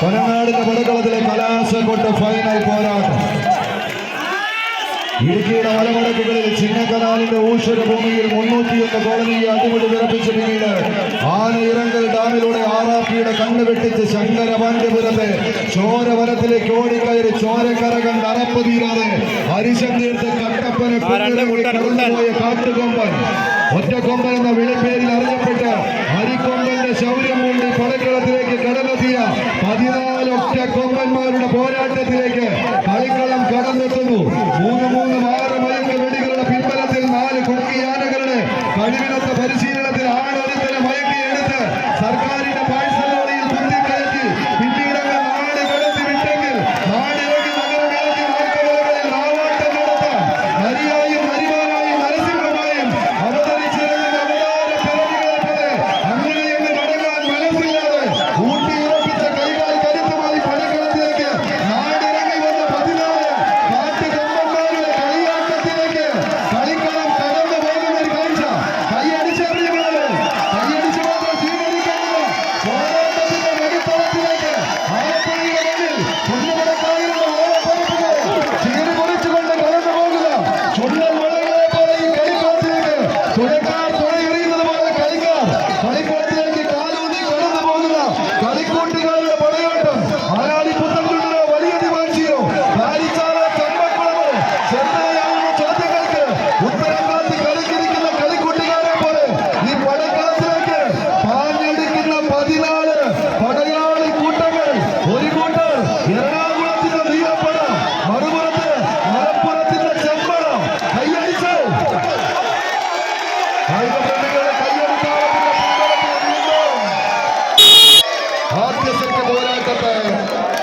പനങ്ങാടിന്റെ പടക്കളത്തിലെ കലാശ കൊണ്ട് ഫൈനൽ പോരാട്ടം. ഇടുക്കിയുടെ മലമടക്കുകളിൽ ചിന്നക്കനാലിന്റെ ഊശ്വര ഭൂമിയിൽ മുന്നൂറ്റിയൊന്ന് കോളനിയെ അടിമുടി വിറപ്പിച്ച് പിന്നീട് ആനയിറങ്കൽ ഡാമിലൂടെ ആറാപ്പിയുടെ കണ്ണ് വെട്ടിച്ച് ശങ്കരപാണ്ഡ്യപുരത്തെ ചോരവനത്തിലേക്ക് ഓടിക്കയറി ചോരക്കര കണ്ട് അറപ്പ് തീരാതെ അരിശം തീർത്ത് കട്ടപ്പനെ കടന്നുപോയ കാട്ടുകൊമ്പൻ. ഒറ്റക്കൊമ്പൻ എന്ന വിളിപ്പേരിൽ അറിയപ്പെട്ട് അരിക്കൊമ്പന്റെ ശൗര്യം മൂണ്ടി പടക്കളത്തിലേക്ക് കടന്നെത്തിയ പതിനാല് ഒറ്റ കൊമ്പന്മാരുടെ പോരാട്ടത്തിലേക്ക് കളിക്കളം കടന്നെത്തുന്നു. മൂന്ന് മൂന്ന് മാറ് മയക്ക് വെടികളുടെ പിൻബലത്തിൽ നാല് കുടുങ്ങിയാനകളുടെ കഴിവിനൊത്ത പരിശീലനത്തിൽ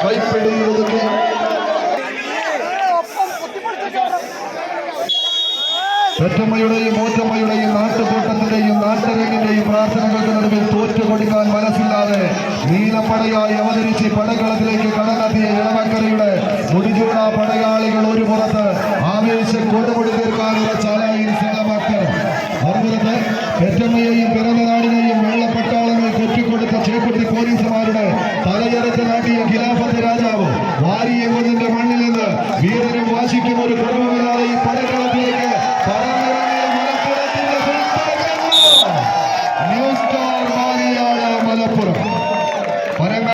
കൈപ്പിടിയിൽ ഒറ്റമ്മയുടെയും ഓറ്റമ്മയുടെയും നാട്ടുകൂട്ടത്തിന്റെയും നാട്ടരങ്ങിന്റെയും പ്രാർത്ഥനകൾക്ക് നടുവിൽ തോറ്റുകൊടുക്കാൻ മനസ്സില്ലാതെ നീലപ്പടയായി അവതരിച്ച് പടകളത്തിലേക്ക് കടന്നെത്തിയ ഇളവക്കരയുടെ മുടിചൂട പടയാളികൾ ഖുറൈശന്മാരുടെ തലയറച്ച് നാട്ടിയ ഖിലാഫത്ത് രാജാവ് വാരിയകുന്നിന്റെ മണ്ണിൽ നിന്ന് വീരനും വാശിക്കും ഒരു കുറവുമില്ലാതെ ഈ പടക്കളത്തിലേക്ക്